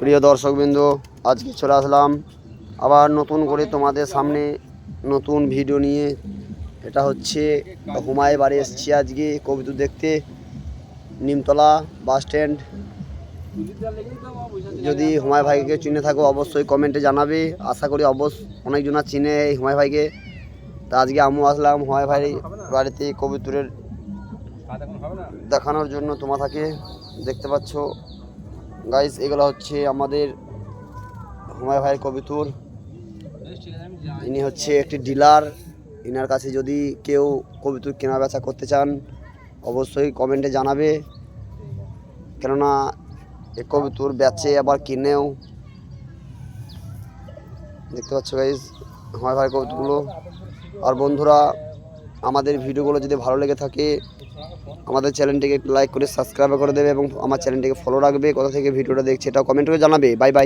প্রিয় দর্শকবৃন্দ, আজকে চলে আসলাম আবার নতুন করে তোমাদের সামনে নতুন ভিডিও নিয়ে। এটা হচ্ছে হুমায় বাড়ি এসেছি আজকে কবিতা দেখতে, নিমতলা বাস স্ট্যান্ড যদি হুমায় ভাইকে চিনে থাকো, অবশ্যই কমেন্টে জানাবে। আশা করি অবশ্য অনেকজনা চিনে এই হুমায় ভাইকে। তা আজকে আমিও আসলাম হুমায় ভাই বাড়িতে কবিতুরের দেখানোর জন্য তোমাকে দেখতে পাচ্ছ গাইস এগুলো হচ্ছে আমাদের হুমায় ভাইয়ের কবিতুর। ইনি হচ্ছে একটি ডিলার ইনার কাছে যদি কেউ কবিতুর কেনা বেচা করতে চান, অবশ্যই কমেন্টে জানাবে। কেননা এ কবিতুর বেচে আবার কিনেও। দেখতে পাচ্ছ গাইস হুমায় ভাইয়ের কবিতুরগুলো আর বন্ধুরা আমাদের ভিডিওগুলো যদি ভালো লেগে থাকে, আমাদের চ্যানেলটিকে লাইক করে সাবস্ক্রাইব করে দেবে এবং আমার চ্যানেলটিকে ফলো রাখবে। কোথা থেকে ভিডিওটা দেখছে এটা কমেন্ট করে জানাবে। Bye bye